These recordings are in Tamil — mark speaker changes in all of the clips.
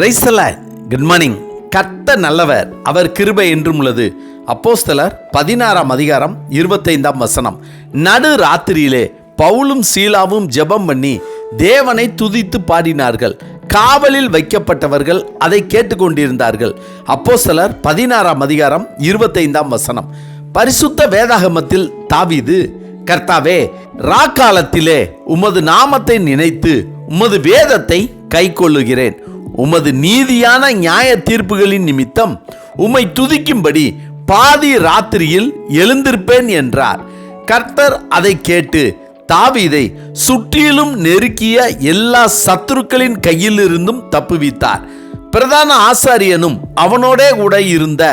Speaker 1: கிரைஸ்தல குட் மார்னிங் கத்த நல்லவர் அவர் கிருபை என்றும் உள்ளது. அப்போஸ்தலர் பதினாறாம் அதிகாரம் இருபத்தைந்தாம் வசனம். நடு ராத்திரியிலே பவுலும் சீலாவும் ஜெபம் பண்ணி தேவனை துதித்து பாடினார்கள். காவலில் வைக்கப்பட்டவர்கள் அதை கேட்டுக்கொண்டிருந்தார்கள். சிலர் பதினாறாம் அதிகாரம் இருபத்தைந்தாம் வசனம். பரிசுத்த வேதாகமத்தில் தாவிது கர்த்தாவே ராக்காலத்திலே உமது நாமத்தை நினைத்து உமது வேதத்தை கை கொள்ளுகிறேன் உமது நீதியான நியாய தீர்ப்புகளின் நிமித்தம் உம்மை துதிக்கும்படி பாதி ராத்திரியில் எழுந்திருப்பேன் என்றார். கர்த்தர் அதை கேட்டு தாவீதை சுற்றிலும் நெருக்கிய எல்லா சத்துருக்களின் கையிலிருந்தும் தப்புவித்தார். பிரதான ஆசாரியனும் அவனோடே கூட இருந்த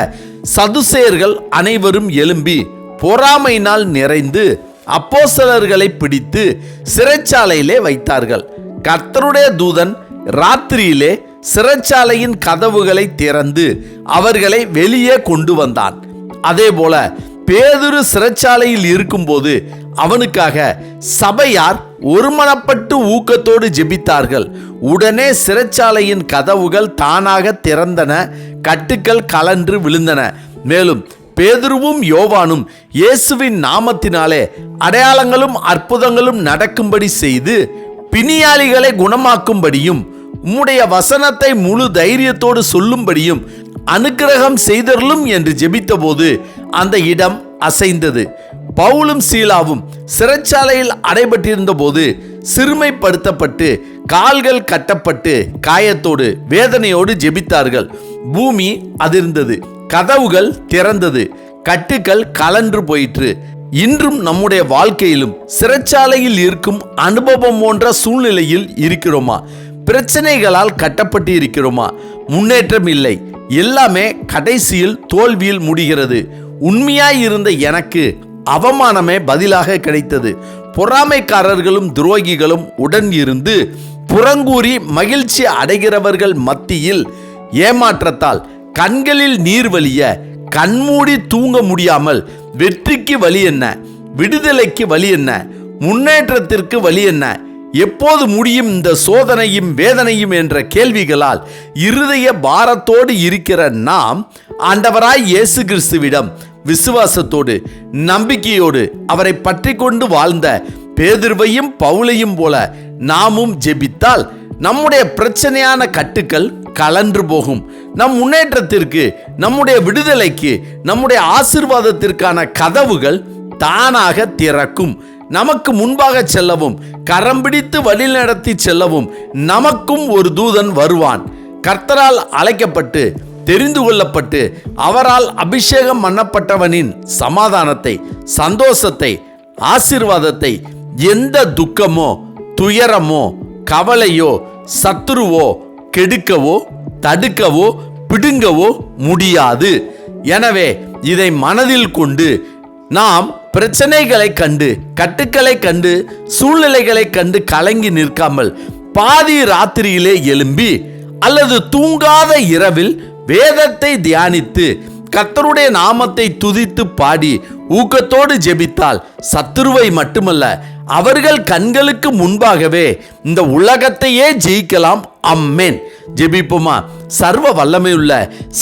Speaker 1: சதுசேயர்கள் அனைவரும் எழும்பி பொறாமையினால் நிறைந்து அப்போசலர்களை பிடித்து சிறைச்சாலையிலே வைத்தார்கள். கர்த்தருடைய தூதன் ராத்திரியிலே சிறைச்சாலையின் கதவுகளை திறந்து அவர்களை வெளியே கொண்டு வந்தான். அதேபோல பேதுரு சிறைச்சாலையில் இருக்கும்போது அவனுக்காக சபையார் ஒருமனப்பட்டு ஊக்கத்தோடு ஜெபித்தார்கள். உடனே சிறைச்சாலையின் கதவுகள் தானாக திறந்தன கட்டுக்கள் கலன்று விழுந்தன. மேலும் பேதுருவும் யோவானும் இயேசுவின் நாமத்தினாலே அடையாளங்களும் அற்புதங்களும் நடக்கும்படி செய்து பிணியாளிகளை குணமாக்கும்படியும் உம்முடைய வசனத்தை முழு தைரியத்தோடு சொல்லும்படியும் அனுக்கிரகம் செய்தருளும் என்று ஜெபித்தபோது அந்த இடம் அசைந்தது. பவுலும் சீலாவும் சிறைச்சாலையில் அடைபட்டிருந்த போது சிறுமைப்படுத்தப்பட்டு கால்கள் கட்டப்பட்டு காயத்தோடு வேதனையோடு ஜெபித்தார்கள். பூமி அதிர்ந்தது கதவுகள் திறந்தது கட்டுக்கள் கலன்று போயிற்று. இன்றும் நம்முடைய வாழ்க்கையிலும் சிறைச்சாலையில் இருக்கும் அனுபவம் போன்ற சூழ்நிலையில் இருக்கிறோமா? பிரச்சனைகளால் கட்டப்பட்டு இருக்கிறோமா முன்னேற்றம் இல்லை. எல்லாமே கடைசியில் தோல்வியில் முடிகிறது. உண்மையாய் இருந்த எனக்கு அவமானமே பதிலாக கிடைத்தது. பொறாமைக்காரர்களும் துரோகிகளும் உடன் இருந்து புறங்கூறி மகிழ்ச்சி அடைகிறவர்கள் மத்தியில் ஏமாற்றத்தால் கண்களில் நீர் வலிய கண்மூடி தூங்க முடியாமல் வெற்றிக்கு வழி என்ன? விடுதலைக்கு வழி என்ன? முன்னேற்றத்திற்கு வழி என்ன? எப்போது முடியும் இந்த சோதனையும் வேதனையும் என்ற கேள்விகளால் இருதய பாரத்தோடு இருக்கிற நாம் ஆண்டவராய் இயேசு கிறிஸ்துவிடம் விசுவாசத்தோடு நம்பிக்கையோடு அவரை பற்றி கொண்டு வாழ்ந்த பேதிர்வையும் பவுலையும் போல நாமும் ஜெபித்தால் நம்முடைய பிரச்சனையான கட்டுக்கள் கலன்று போகும். நம் முன்னேற்றத்திற்கு நம்முடைய விடுதலைக்கு நம்முடைய ஆசிர்வாதத்திற்கான கதவுகள் தானாக திறக்கும். நமக்கு முன்பாக செல்லவும் கரம் பிடித்து வழிநடத்தி செல்லவும் நமக்கும் ஒரு தூதன் வருவான். கர்த்தரால் அழைக்கப்பட்டு தெரிந்து கொள்ளப்பட்டு அவரால் அபிஷேகம் பண்ணப்பட்டவனின் சமாதானத்தை சந்தோஷத்தை ஆசிர்வாதத்தை எந்த துக்கமோ துயரமோ கவலையோ சத்துருவோ கெடுக்கவோ தடுக்கவோ பிடுங்கவோ முடியாது. எனவே இதை மனதில் கொண்டு நாம் பிரச்சனைகளை கண்டு கட்டுக்களை கண்டு சூழ்நிலைகளை கண்டு கலங்கி நிற்காமல் பாதி ராத்திரியிலே எழும்பி அல்லது தூங்காத இரவில் வேதத்தை தியானித்து கத்தருடைய நாமத்தை துதித்து பாடி ஊக்கத்தோடு ஜெபித்தால் சத்துருவை மட்டுமல்ல அவர்கள் கண்களுக்கு முன்பாகவே இந்த உலகத்தையே ஜெயிக்கலாம். அம்மேன். ஜெபிப்போமா? சர்வ வல்லமையுள்ள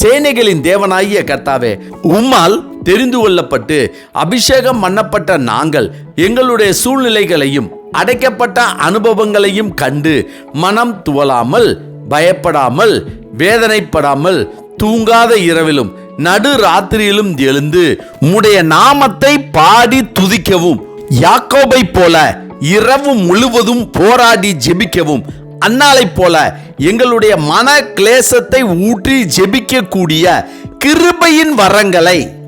Speaker 1: சேனைகளின் தேவனாகிய கர்த்தாவே உம்மால் தெரிந்து கொள்ளப்பட்டு அபிஷேகம் பண்ணப்பட்ட நாங்கள் எங்களுடைய சூழ்நிலைகளையும் அடைக்கப்பட்ட அனுபவங்களையும் கண்டு மனம் துவலாமல் பயப்படாமல் வேதனைப்படாமல் தூங்காத இரவிலும் நடு ராத்திரியிலும் எழுந்து உம்முடைய நாமத்தை பாடி துதிக்கவும் யாக்கோபை போல இரவு முழுவதும் போராடி ஜெபிக்கவும் அன்னாலை போல எங்களுடைய மன கிளேசத்தை ஊற்றி ஜெபிக்கக்கூடிய கிருபையின் வரங்களை